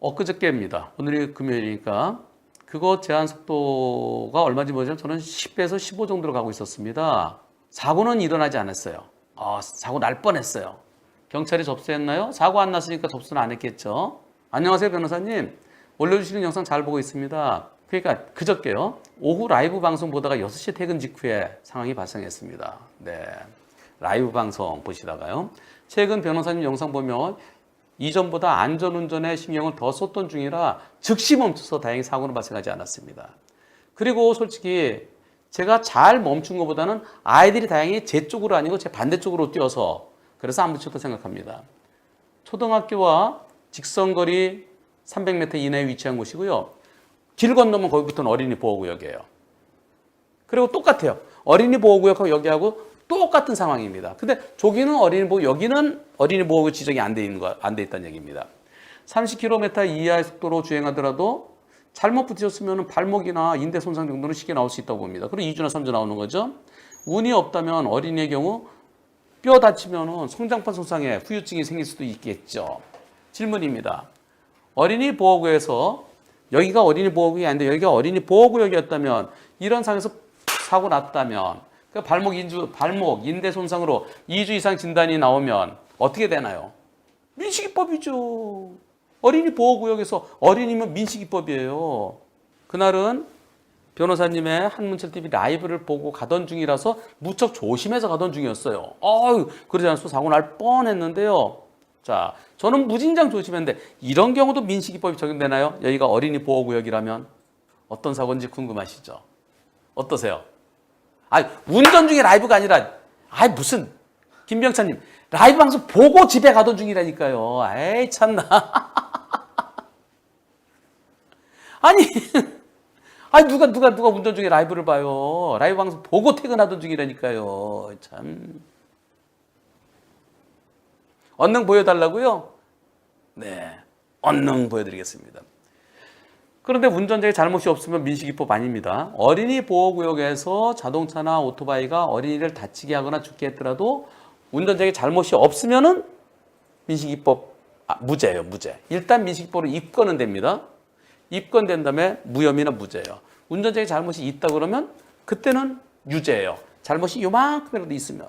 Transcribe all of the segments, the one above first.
엊그저께입니다. 오늘이 금요일이니까 그거 제한 속도가 얼마인지 모르지만 저는 10에서 15 정도로 가고 있었습니다. 사고는 일어나지 않았어요. 아, 사고 날 뻔했어요. 경찰이 접수했나요? 사고 안 났으니까 접수는 안 했겠죠. 안녕하세요, 변호사님. 올려주시는 영상 잘 보고 있습니다. 그러니까 그저께요. 오후 라이브 방송 보다가 6시 퇴근 직후에 상황이 발생했습니다. 네. 라이브 방송 보시다가요. 최근 변호사님 영상 보면 이전보다 안전운전에 신경을 더 썼던 중이라 즉시 멈춰서 다행히 사고는 발생하지 않았습니다. 그리고 솔직히 제가 잘 멈춘 것보다는 아이들이 다행히 제 쪽으로 아니고 제 반대쪽으로 뛰어서 그래서 안 붙였다 생각합니다. 초등학교와 직선거리 300m 이내에 위치한 곳이고요. 길 건너면 거기부터는 어린이 보호구역이에요. 그리고 똑같아요. 어린이 보호구역하고 여기하고 똑같은 상황입니다. 근데 저기는 어린이 보호, 여기는 어린이 보호구역 지정이 안 돼 있는 거, 안 돼 있다는 얘기입니다. 30km 이하의 속도로 주행하더라도 잘못 부딪혔으면 발목이나 인대 손상 정도는 쉽게 나올 수 있다고 봅니다. 그리고 2주나 3주 나오는 거죠. 운이 없다면 어린이의 경우 뼈 다치면 성장판 손상에 후유증이 생길 수도 있겠죠. 질문입니다. 어린이 보호구역에서 여기가 어린이 보호구역이 아닌데 여기가 어린이 보호구역이었다면 이런 상황에서 사고 났다면 그 발목 인주 발목 인대 손상으로 2주 이상 진단이 나오면 어떻게 되나요? 민식이법이죠. 어린이 보호구역에서 어린이면 민식이법이에요. 그날은 변호사님의 한문철 TV 라이브를 보고 가던 중이라서 무척 조심해서 가던 중이었어요. 어유 그러지 않았어 사고 날 뻔했는데요. 자, 저는 무진장 조심했는데 이런 경우도 민식이법이 적용되나요? 여기가 어린이 보호구역이라면 어떤 사고인지 궁금하시죠? 어떠세요? 아, 운전 중에 라이브가 아니라 아 무슨 김병찬님 라이브 방송 보고 집에 가던 중이라니까요. 에이 참나. 아니, 아니 누가 누가 누가 운전 중에 라이브를 봐요. 라이브 방송 보고 퇴근하던 중이라니까요. 참. 언능 보여달라고요? 네, 언능 보여드리겠습니다. 그런데 운전자의 잘못이 없으면 민식이법 아닙니다. 어린이 보호구역에서 자동차나 오토바이가 어린이를 다치게 하거나 죽게 했더라도 운전자의 잘못이 없으면은 민식이법 아, 무죄예요, 무죄. 일단 민식이법으로 입건은 됩니다. 입건된 다음에 무혐의나 무죄예요. 운전자의 잘못이 있다 그러면 그때는 유죄예요. 잘못이 요만큼이라도 있으면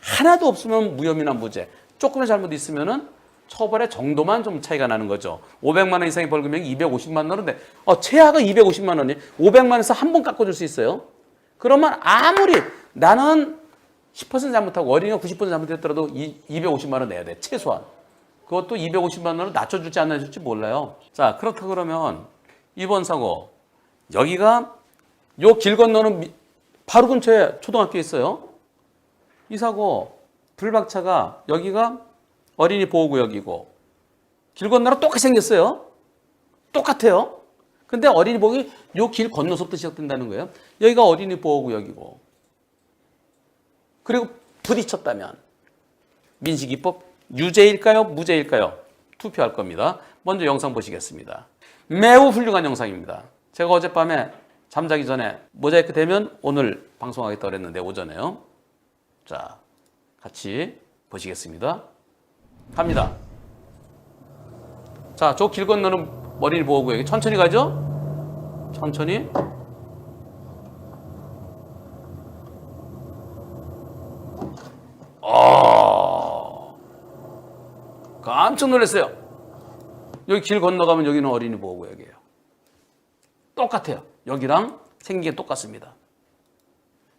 하나도 없으면 무혐의나 무죄. 조금의 잘못이 있으면은 처벌의 정도만 좀 차이가 나는 거죠. 500만 원 이상의 벌금액이 250만 원인데 어, 최하가 250만 원이 500만 원에서 한 번 깎아줄 수 있어요. 그러면 아무리 나는 10% 잘못하고 어린이가 90% 잘못했더라도 250만 원 내야 돼. 최소한. 그것도 250만 원을 낮춰줄지 안 낮춰줄지 몰라요. 자 그렇다 그러면 이번 사고 여기가 요 길 건너는 미- 바로 근처에 초등학교 있어요. 이 사고 불박차가 여기가 어린이 보호구역이고 길 건너랑 똑같이 생겼어요. 똑같아요. 근데 어린이 보호구역이 요길 건너서부터 시작된다는 거예요. 여기가 어린이 보호구역이고 그리고 부딪혔다면 민식이법 유죄일까요? 무죄일까요? 투표할 겁니다. 먼저 영상 보시겠습니다. 매우 훌륭한 영상입니다. 제가 어젯밤에 잠자기 전에 모자이크 되면 오늘 방송하겠다고 그랬는데 오전에요. 자, 같이 보시겠습니다. 갑니다. 자, 저 길 건너는 어린이 보호구역에 천천히 가죠? 천천히. 아, 깜짝 놀랐어요. 여기 길 건너가면 여기는 어린이 보호구역이에요. 똑같아요. 여기랑 생긴 게 똑같습니다.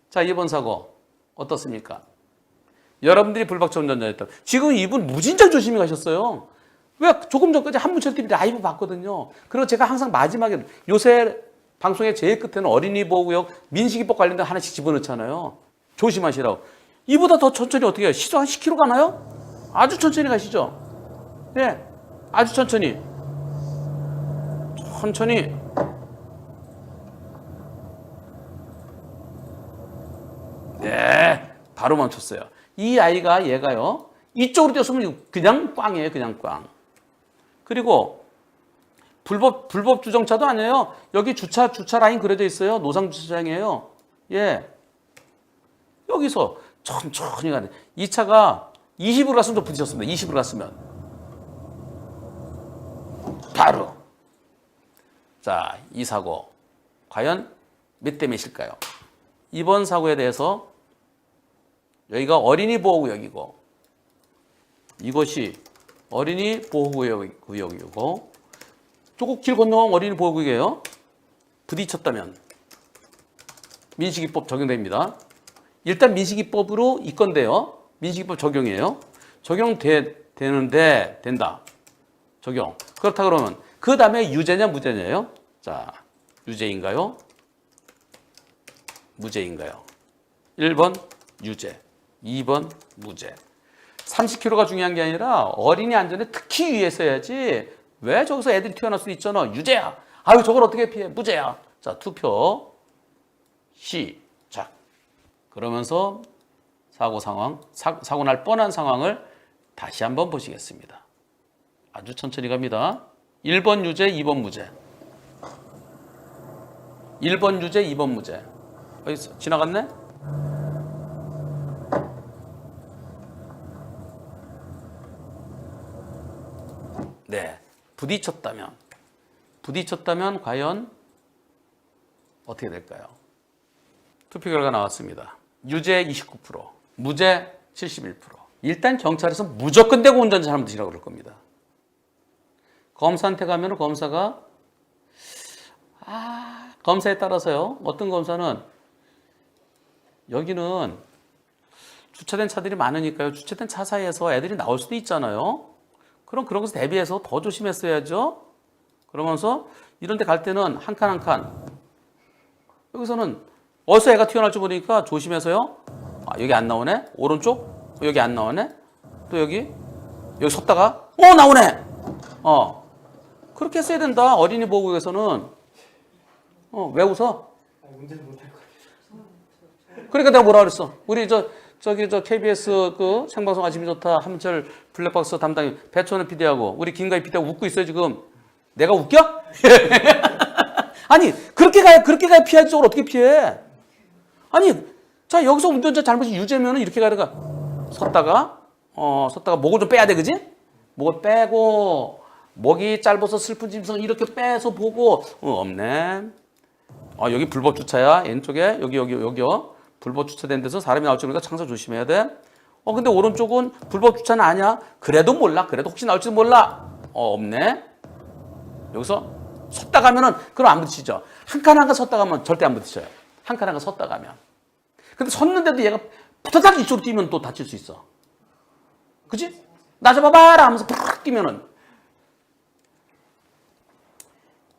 자, 이번 사고 어떻습니까? 여러분들이 불박차 운전자였다. 지금 이분 무진장 조심히 가셨어요. 왜 조금 전까지 한문철 TV 라이브 봤거든요. 그리고 제가 항상 마지막에 요새 방송의 제일 끝에는 어린이 보호구역 민식이법 관련된 하나씩 집어넣잖아요. 조심하시라고. 이보다 더 천천히 어떻게 해요? 시속 한 10km 가나요? 아주 천천히 가시죠. 네. 아주 천천히. 천천히. 네. 바로 멈췄어요. 이 아이가 얘가요. 이쪽으로 뛰었으면 그냥 꽝이에요. 그냥 꽝. 그리고 불법 불법 주정차도 아니에요. 여기 주차 주차 라인 그려져 있어요. 노상 주차장이에요. 예. 여기서 천천히 가네. 이 차가 20으로 갔으면 좀 부딪혔습니다. 20으로 갔으면. 바로. 자, 이 사고 과연 몇 대 몇일까요? 이번 사고에 대해서 여기가 어린이 보호구역이고 이것이 어린이 보호구역이고 조금 길 건너면 어린이 보호구역이에요. 부딪혔다면 민식이법 적용됩니다. 일단 민식이법으로 이 건데요. 민식이법 적용이에요. 적용되는데 된다. 적용. 그렇다 그러면 그 다음에 유죄냐 무죄냐예요? 자, 유죄인가요? 무죄인가요? 1번 유죄, 2번 무죄. 30kg가 중요한 게 아니라 어린이 안전에 특히 유의했어야지 왜 저기서 애들이 튀어나올 수 있잖아. 유죄야. 아유 저걸 어떻게 피해? 무죄야. 자 투표 시작. 그러면서 사고 상황, 사, 사고 날 뻔한 상황을 다시 한번 보시겠습니다. 아주 천천히 갑니다. 1번 유죄, 2번 무죄. 1번 유죄, 2번 무죄. 어디? 지나갔네? 네. 부딪혔다면 부딪혔다면 과연 어떻게 될까요? 투표 결과 나왔습니다. 유죄 29%, 무죄 71%. 일단 경찰에서 무조건 대고 운전자 잘못이라고 그럴 겁니다. 검사한테 가면 검사가 아, 검사에 따라서요. 어떤 검사는 여기는 주차된 차들이 많으니까요. 주차된 차 사이에서 애들이 나올 수도 있잖아요. 그럼 그런 것에 대비해서 더 조심했어야죠. 그러면서 이런 데 갈 때는 한 칸 한 칸. 여기서는 어디서 애가 튀어나올지 모르니까 조심해서요. 아, 여기 안 나오네. 오른쪽. 여기 안 나오네. 또 여기. 여기 섰다가 어 나오네. 어. 그렇게 했어야 된다. 어린이 보호구역에서는. 어, 왜 웃어? 그러니까 내가 뭐라 그랬어? 우리 저 저기 저 KBS 그 생방송 아침이 좋다 함철 블랙박스 담당 배천우 PD하고 우리 김가희 PD하고 웃고 있어요 지금. 내가 웃겨? 아니 그렇게 가야 그렇게 가야 피할 쪽을 어떻게 피해? 아니 자 여기서 운전자 잘못이 유죄면은 이렇게 가다가 섰다가 어 섰다가 목을 좀 빼야 돼 그지? 목을 빼고 목이 짧아서 슬픈 짐승 이렇게 빼서 보고 어, 없네. 아 여기 불법 주차야 왼쪽에 여기 여기 여기요 불법 주차된 데서 사람이 나올 줄 모르니까 창사 조심해야 돼. 어 근데 오른쪽은 불법 주차는 아니야. 그래도 몰라. 그래도 혹시 나올지도 몰라. 어 없네. 여기서 섰다 가면은 그럼 안 부딪히죠. 한 칸 한 칸 섰다 가면 절대 안 부딪혀요. 한 칸 한 칸 섰다 가면. 근데 섰는데도 얘가 부타닥 이쪽으로 뛰면 또 다칠 수 있어. 그지? 나 잡아봐라 하면서 팍 뛰면은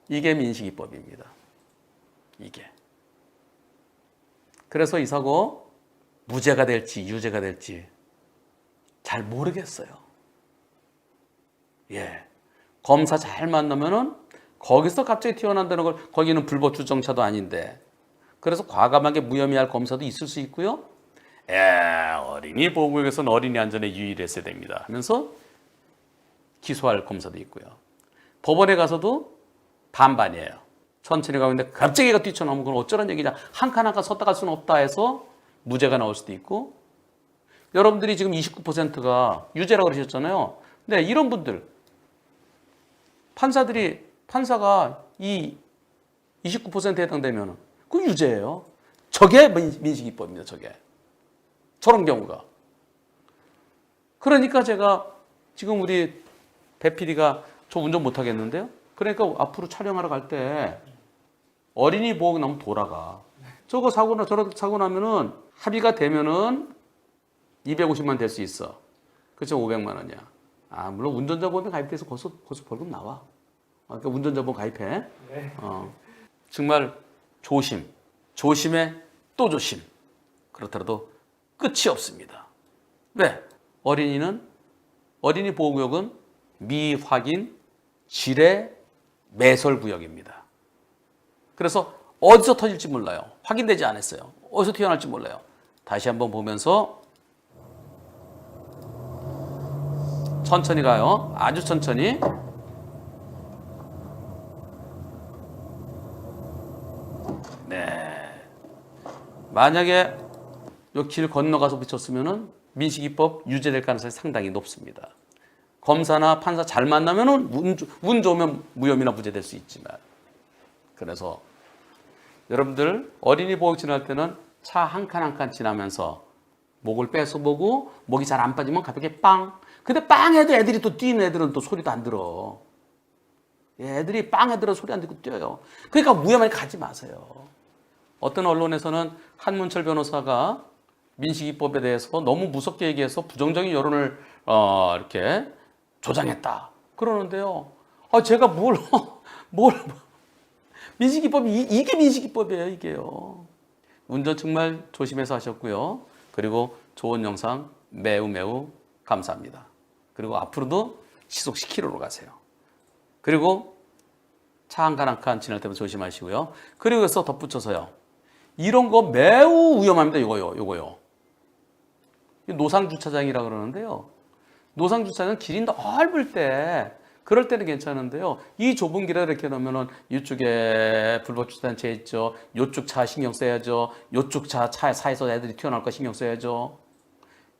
이게 민식이법입니다. 이게. 그래서 이 사고 무죄가 될지 유죄가 될지 잘 모르겠어요. 예. 검사 잘 만나면은 거기서 갑자기 튀어나온다는 걸 거기는 불법 주정차도 아닌데 그래서 과감하게 무혐의할 검사도 있을 수 있고요. 에 어린이 보호구역에서는 어린이 안전에 유의했어야 됩니다. 하면서 기소할 검사도 있고요. 법원에 가서도 반반이에요. 천천히 가고 있는데 갑자기 얘가 뛰쳐나오면 그건 어쩌란 얘기냐. 한 칸 한 칸 섰다 갈 수는 없다 해서 무죄가 나올 수도 있고 여러분들이 지금 29%가 유죄라고 그러셨잖아요. 네, 이런 분들 판사들이 판사가 이 29%에 해당되면 그 유죄예요. 저게 민- 민식이법입니다. 저게 저런 경우가. 그러니까 제가 지금 우리 배 PD가 저 운전 못 하겠는데요. 그러니까 앞으로 촬영하러 갈 때 어린이 보호구 나면 돌아가. 저거 사고 나 저런 사고 나면은 합의가 되면은 250만 될 수 있어. 그쵸 500만 원이야. 아 물론 운전자 보험에 가입돼서 거기서 거기서 벌금 나와. 아, 그러니까 운전자 보험 가입해. 네. 어, 정말 조심, 조심에 또 조심. 그렇더라도 끝이 없습니다. 왜? 어린이는 어린이 보호구역은 미확인 지뢰 매설 구역입니다. 그래서 어디서 터질지 몰라요. 확인되지 않았어요. 어디서 튀어나올지 몰라요. 다시 한번 보면서 천천히 가요. 아주 천천히. 네. 만약에 요길 건너가서 붙였으면은 민식이법 유죄될 가능성이 상당히 높습니다. 검사나 판사 잘 만나면은 운, 좋- 운 좋으면 무혐의나 무죄 될 수 있지만 그래서 여러분들 어린이 보육 지날 때는 차 한 칸 한 칸 지나면서 목을 뺏어 보고 목이 잘 안 빠지면 가볍게 빵. 근데 빵 해도 애들이 또 뛰는 애들은 또 소리도 안 들어. 예, 애들이 빵 해들어 소리 안 듣고 뛰어요. 그러니까 위험하게 가지 마세요. 어떤 언론에서는 한문철 변호사가 민식이법에 대해서 너무 무섭게 얘기해서 부정적인 여론을 어, 이렇게 조장했다. 그러는데요. 아, 제가 뭘, 뭘, 민식이법이, 이- 이게 민식이법이에요, 이게요. 운전 정말 조심해서 하셨고요. 그리고 좋은 영상 매우 매우 감사합니다. 그리고 앞으로도 시속 10km로 가세요. 그리고 차한칸한칸 지날 때부터 조심하시고요. 그리고 여기서 덧붙여서요. 이런 거 매우 위험합니다. 이거요. 이거요. 이 노상 주차장이라 그러는데요. 노상 주차장은 길이 넓을 때 그럴 때는 괜찮은데요. 이 좁은 길에 이렇게 놓으면은 이쪽에 불법 주차단체 있죠. 요쪽 차 신경 써야죠. 요쪽 차차 사이에서 애들이 튀어나올 거 신경 써야죠.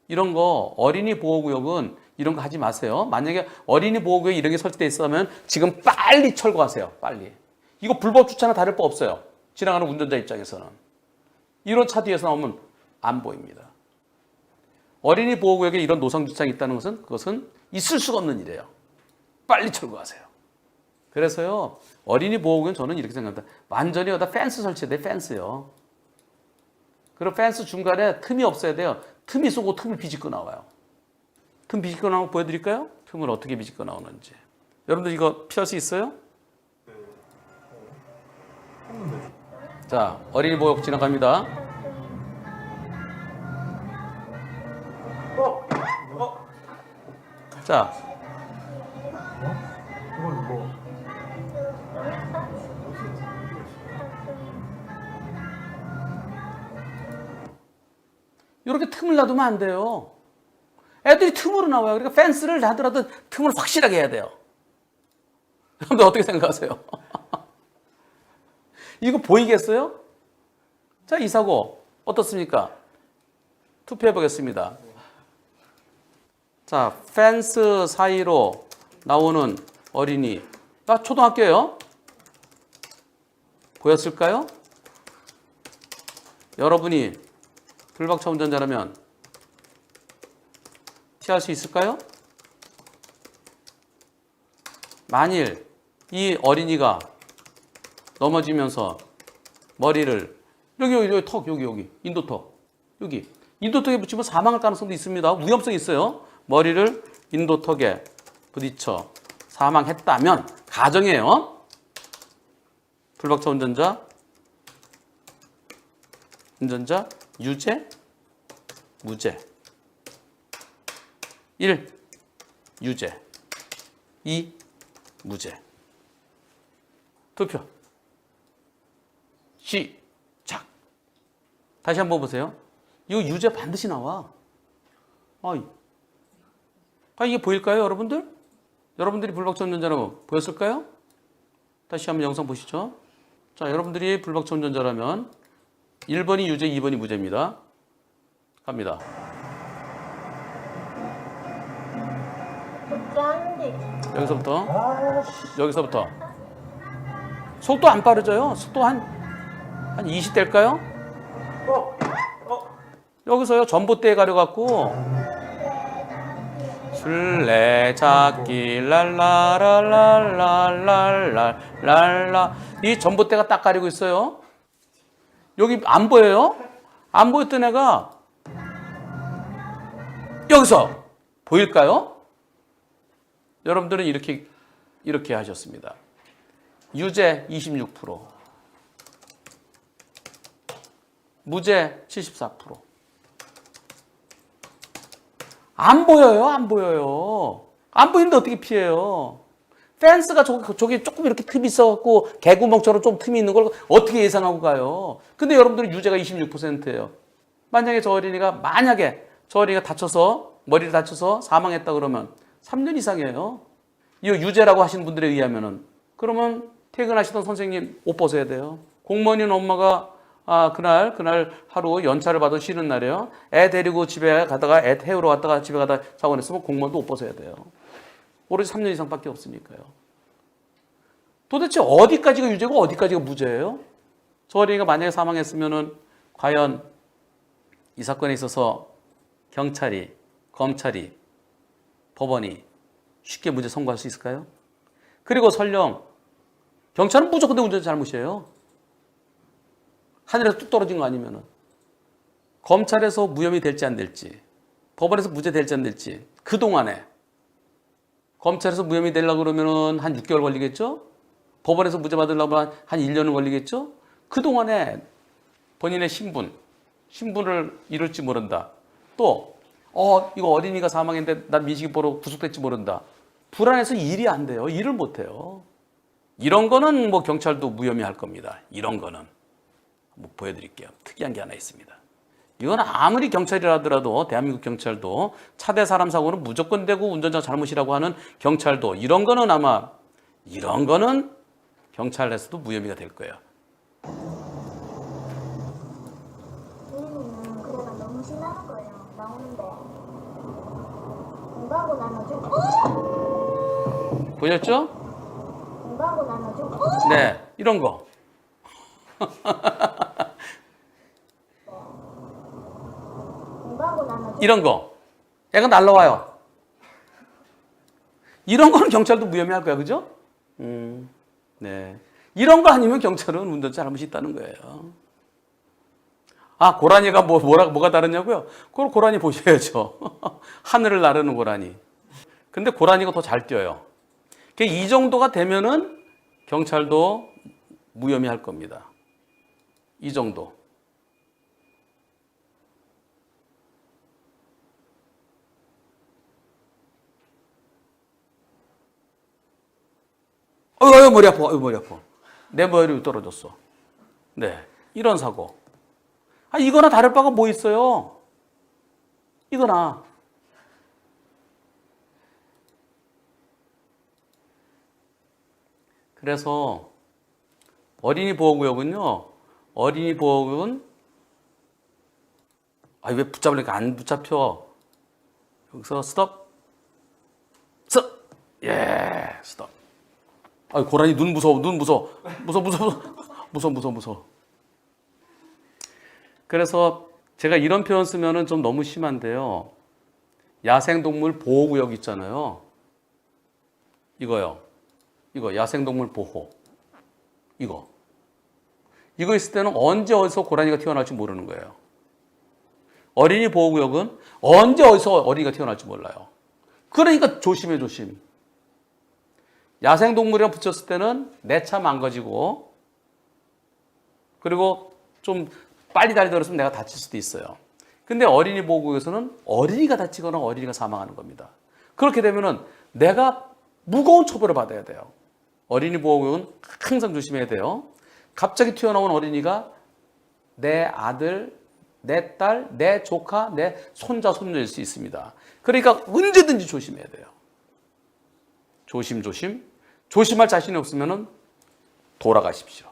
이런 거 어린이 보호구역은 이런 거 하지 마세요. 만약에 어린이 보호구역에 이런 게 설치돼 있으면 지금 빨리 철거하세요. 빨리. 이거 불법 주차나 다를 바 없어요. 지나가는 운전자 입장에서는. 이런 차 뒤에서 나오면 안 보입니다. 어린이 보호구역에 이런 노상 주차장이 있다는 것은 그것은 있을 수가 없는 일이에요. 빨리 철거하세요. 그래서요 어린이 보호구역은 저는 이렇게 생각합니다. 완전히 여기다 펜스 설치해야 돼 펜스요. 그리고 펜스 중간에 틈이 없어야 돼요. 틈이 쏘고 틈을 비집고 나와요. 틈 비집고 나온 거 보여드릴까요? 틈을 어떻게 비집고 나오는지. 여러분들 이거 피할 수 있어요? 자, 어린이 보호구 지나갑니다. 자, 이렇게 틈을 놔두면 안 돼요. 애들이 틈으로 나와요. 그러니까 펜스를 하더라도 틈을 확실하게 해야 돼요. 여러분들 어떻게 생각하세요? 이거 보이겠어요? 자, 이 사고 어떻습니까? 투표해 보겠습니다. 자, 펜스 사이로 나오는 어린이. 아, 초등학교예요? 보였을까요? 여러분이 불박차 운전자라면 피할 수 있을까요? 만일 이 어린이가 넘어지면서 머리를 여기 여기 여기 턱 여기 여기 인도턱 여기 인도턱에 붙이면 사망할 가능성도 있습니다. 위험성이 있어요. 머리를 인도턱에 부딪혀 사망했다면 가정이에요. 불박차 운전자 운전자 유죄 무죄 1. 유죄 2. 무죄 투표 시작 다시 한번 보세요 이거 유죄 반드시 나와 아이. 아 이게 보일까요 여러분들? 여러분들이 불박차 운전자라고 보였을까요? 다시 한번 영상 보시죠 자 여러분들이 불박차 운전자라면 1번이 유죄 2번이 무죄입니다. 갑니다. 여기서부터? 여기서부터. 속도 안 빠르져요. 속도 한 한 20대일까요? 여기서요? 전봇대에 가려 갖고. 술래잡기 랄라랄랄랄랄랄랄라. 이 전봇대가 딱 가리고 있어요. 여기 안 보여요? 안 보였던 애가 여기서 보일까요? 여러분들은 이렇게 이렇게 하셨습니다. 유죄 26%, 무죄 74%. 안 보여요, 안 보여요. 안 보이는데 어떻게 피해요? 펜스가 저기, 저기 조금 이렇게 틈이 있어갖고 개구멍처럼 좀 틈이 있는 걸 어떻게 예상하고 가요? 근데 여러분들은 유죄가 26%예요. 만약에 저 어린이가 만약에 저 어린이가 다쳐서 머리를 다쳐서 사망했다 그러면 3년 이상이에요. 이 유죄라고 하시는 분들에 의하면은 그러면 퇴근하시던 선생님 옷 벗어야 돼요. 공무원인 엄마가 아 그날 그날 하루 연차를 받아 쉬는 날이에요. 애 데리고 집에 가다가 애 태우러 갔다가 집에 가다 사고 냈으면 공무원도 옷 벗어야 돼요. 오로지 3년 이상밖에 없으니까요. 도대체 어디까지가 유죄고 어디까지가 무죄예요? 저 어린이가 만약에 사망했으면은 과연 이 사건에 있어서 경찰이, 검찰이, 법원이 쉽게 무죄 선고할 수 있을까요? 그리고 설령 경찰은 무조건 내 운전 잘못이에요. 하늘에서 뚝 떨어진 거 아니면은 검찰에서 무혐의 될지 안 될지 법원에서 무죄 될지 안 될지 그 동안에 검찰에서 무혐의 되려고 그러면은 한 6개월 걸리겠죠? 법원에서 무죄 받으려면 한 1년은 걸리겠죠? 그 동안에 본인의 신분, 신분을 잃을지 모른다. 또, 어, 이거 어린이가 사망했는데 난 민식이보로 구속될지 모른다. 불안해서 일이 안 돼요. 일을 못 해요. 이런 거는 뭐 경찰도 무혐의 할 겁니다. 이런 거는. 뭐 보여드릴게요. 특이한 게 하나 있습니다. 이건 아무리 경찰이라 하더라도 대한민국 경찰도 차대 사람 사고는 무조건 되고 운전자 잘못이라고 하는 경찰도 이런 거는 아마 이런 거는 경찰에서도 무혐의가 될 거예요. 선생님은 그래가 너무 신나는 거예요. 나오는데. 공부하고 나면 좀, 보셨죠? 공부하고 나면 좀, 네, 이런 거. 공부하고 나면 좀, 이런 거. 애가 날라와요. 이런 거는 경찰도 무혐의 할 거야, 그죠? 음, 네. 이런 거 아니면 경찰은 운전자 잘못이 있다는 거예요. 아, 고라니가 뭐, 뭐라, 뭐가 다르냐고요? 그걸 고라니 보셔야죠. 하늘을 나르는 고라니. 근데 고라니가 더 잘 뛰어요. 그이 정도가 되면은 경찰도 무혐의 할 겁니다. 이 정도. 어휴, 머리 아파, 어휴, 머리 아파. 내 머리 위 떨어졌어. 네. 이런 사고. 아, 이거나 다를 바가 뭐 있어요? 이거나. 그래서 어린이 보호구역은요, 어린이 보호구역은, 아, 왜 붙잡으니까 안 붙잡혀? 여기서 스톱. 스톱. 예, 스톱. 아, 고라니 눈 무서워, 눈 무서워, 무서워, 무서워, 무서워, 무서워, 무서워. 그래서 제가 이런 표현 쓰면은 좀 너무 심한데요. 야생동물 보호구역 있잖아요. 이거요. 이거 야생동물 보호. 이거. 이거 있을 때는 언제 어디서 고라니가 튀어나올지 모르는 거예요. 어린이 보호구역은 언제 어디서 어린이가 튀어나올지 몰라요. 그러니까 조심해 조심. 야생동물이랑 붙였을 때는 내 차 망가지고 그리고 좀 빨리 달리더라도 내가 다칠 수도 있어요. 근데 어린이 보호구역에서는 어린이가 다치거나 어린이가 사망하는 겁니다. 그렇게 되면은 내가 무거운 처벌을 받아야 돼요. 어린이 보호구역은 항상 조심해야 돼요. 갑자기 튀어나온 어린이가 내 아들, 내 딸, 내 조카, 내 손자, 손녀일 수 있습니다. 그러니까 언제든지 조심해야 돼요. 조심, 조심. 조심할 자신이 없으면 돌아가십시오.